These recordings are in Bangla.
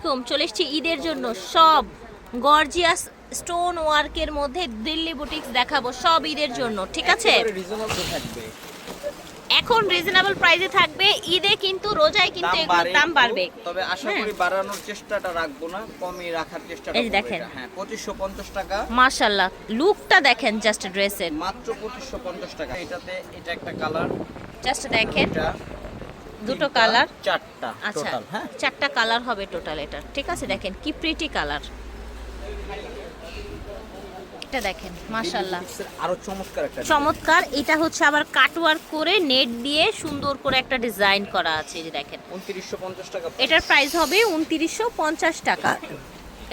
আলাইকুম। চলে এসেছি ঈদের জন্য সব গর্জিয়াস স্টোন ওয়ার্কের মধ্যে দিল্লি বুটিক্স দেখাবো সব ঈদের জন্য ঠিক আছে? এখন রিজনেবল প্রাইসে থাকবে ঈদে কিন্তু রোজায় কিন্তু এগুলোর দাম বাড়বে। তবে আশা হ্যাঁ। করি বাড়ানোর চেষ্টাটা রাখব না কমই রাখার চেষ্টাটা এই দেখেন। হ্যাঁ পঁচিশশো পঞ্চাশ টাকা। মাশাল্লাহ লুকটা দেখেন জাস্ট ড্রেসের মাত্র পঁচিশশো পঞ্চাশ টাকা। এটাতে এটা একটা কালার জাস্ট দেখেন। এটা দুটো কালার চারটা আচ্ছা টোটাল হ্যাঁ? চারটা কালার হবে টোটাল এটা। ঠিক আছে দেখেন কি প্রিটি কালার এটা দেখেন Business আরও চমৎকার একটা চমৎকার এটা হচ্ছে আবার কাটওয়ার্ক করে নেট দিয়ে সুন্দর করে একটা ডিজাইন করা আছে এই যে দেখেন। উনত্রিশশো পঞ্চাশ টাকা এটার প্রাইস হবে উনত্রিশশো পঞ্চাশ টাকা।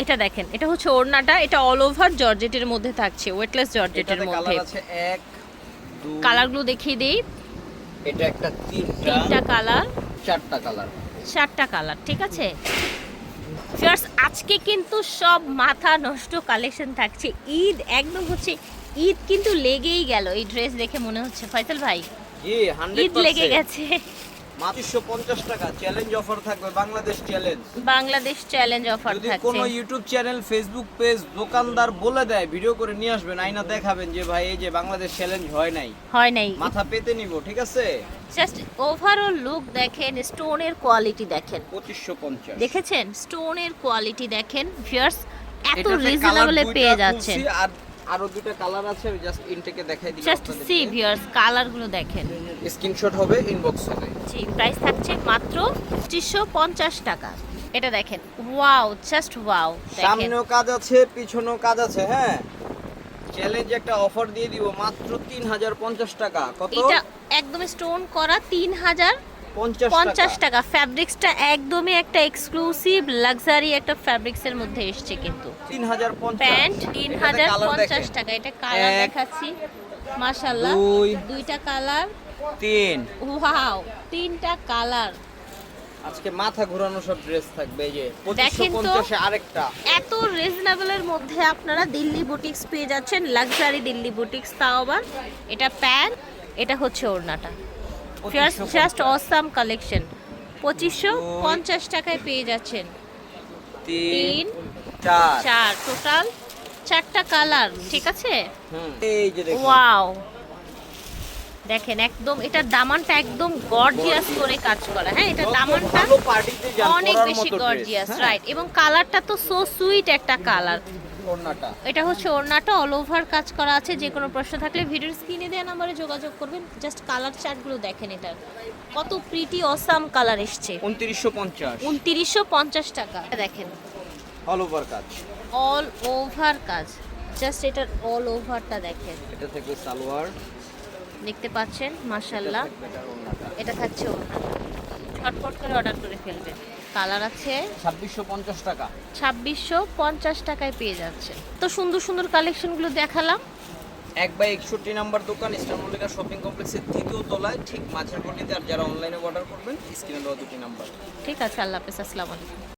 এটা দেখেন এটা হচ্ছে ওড়নাটা এটা অল ওভার জর্জেটের মধ্যে থাকছে ওয়েটলেস জর্জেটের মধ্যে। কালার আছে এক কালারগুলো দেখিয়ে দিই। এটা একটা তিনটা তিনটা কালার চারটা কালার চারটা কালার ঠিক আছে? ফিয়ার্স আজকে কিন্তু সব মাথা নষ্ট কালেকশন থাকছে। ঈদ একদম হচ্ছে ঈদ কিন্তু লেগেই গেল। এই ড্রেস দেখে মনে হচ্ছে ফয়সাল ভাই। ঈদ লেগে গেছে। মাত্রশো পঞ্চাশ টাকা চ্যালেঞ্জ অফার থাকবে Bangladesh challenge Bangladesh challenge offer যদি কোনো ইউটিউব চ্যানেল ফেসবুক পেজ দোকানদার বলে দেয় ভিডিও করে নিয়ে আসবেন আইনা দেখাবেন যে ভাই এই যে বাংলাদেশ চ্যালেঞ্জ হয় নাই। হয় নাই। মাথা পেতে নিব ঠিক আছে? জাস্ট ওভারঅল লুক দেখেন স্টোনের কোয়ালিটি দেখেন। পঁচিশশো পঞ্চাশ। দেখেছেন? স্টোনের কোয়ালিটি দেখেন ভিউয়ার্স এত রিজনেবলে পেয়ে যাচ্ছেন। আর আরও দুটো কালার আছে আমি জাস্ট ইনটেকে দেখাই দিই জাস্ট সি ভিউয়ার্স কালারগুলো দেখেন। স্ক্রিনশট হবে ইনবক্স হবে। জি প্রাইস থাকছে মাত্র পঁচিশশো পঞ্চাশ টাকা। এটা দেখেন ওয়াও জাস্ট ওয়াও সামনেও কাজ আছে পিছনেও কাজ আছে হ্যাঁ। চ্যালেঞ্জ একটা অফার দিয়ে দিব মাত্র তিন হাজার পঞ্চাশ টাকা। কত? এটা একদম স্টোন করা তিন হাজার পঞ্চাশ টাকা। ফ্যাব্রিক্সটা একদমই একটা এক্সক্লুসিভ লাক্সারি একটা ফ্যাব্রিক্সের মধ্যে এসছে কিন্তু। তিন হাজার পঞ্চাশ। প্যান্ট তিন হাজার পঞ্চাশ টাকা। এটা কালার দেখাচ্ছি। মাশাল্লাহ দুই, দুইটা কালার তিন। ওয়াও তিনটা কালার আজকে মাথা ঘোরানো সব ড্রেস থাকবে এই যে পঁচিশশো দেখেন তো। পঞ্চাশে আরেকটা। এত রিজনেবলের মধ্যে আপনারা দিল্লি বুটিক্স পেয়ে যাচ্ছেন। লাক্সারি দিল্লি বুটিক্স তাও আবার। এটা প্যান্ট এটা হচ্ছে ওড়নাটা। জাস্ট অসাম কালেকশন পঁচিশশো পঞ্চাশ টাকায় পেয়ে যাচ্ছেন। তিন চার। টোটাল চারটা কালার ঠিক আছে? ওয়াও দেখেন। একদম এটার দামানটা একদম গর্জিয়াস করে কাজ করা। হ্যাঁ এটা দামানটা অনেক বেশি গর্জিয়াস রাইট এবং কালারটা তো সো সুইট একটা কালার ওড়নাটা? এটা হচ্ছে ওড়নাটা অল ওভার কাজ করা আছে যে কোনো প্রশ্ন থাকলে ভিডিওর স্ক্রিনে দেওয়া নাম্বারে যোগাযোগ করবেন। জাস্ট কালার চার্টগুলো দেখেন এটার। কত প্রিটি অসাম কালার এসছে। উনত্রিশশো পঞ্চাশ। উনত্রিশশো পঞ্চাশ টাকা। দেখেন। অল ওভার কাজ। অল ওভার কাজ। জাস্ট এটার অল ওভারটা দেখেন। এটা থেকে সালোয়ার। দেখতে পাচ্ছেন? মাশাল্লাহ এটা থাকছে ওড়না ছটফট করে অর্ডার করে ফেলবেন। কালার আছে। ছাব্বিশশো পঞ্চাশ টাকা। ছাব্বিশশো পঞ্চাশ টাকায় পেয়ে যাচ্ছে। তো সুন্দর সুন্দর কালেকশনগুলো দেখালাম। এক বাই একষট্টি নাম্বার দোকান ইস্টার মল্লিকা শপিং কমপ্লেক্সের দ্বিতীয় তলায় ঠিক মাঝের গলিতে আর যারা অনলাইনে অর্ডার করবেন স্ক্রিনে দেওয়া দুটি নাম্বার ঠিক আছে আল্লাহ হাফেজ আসসালামু আলাইকুম।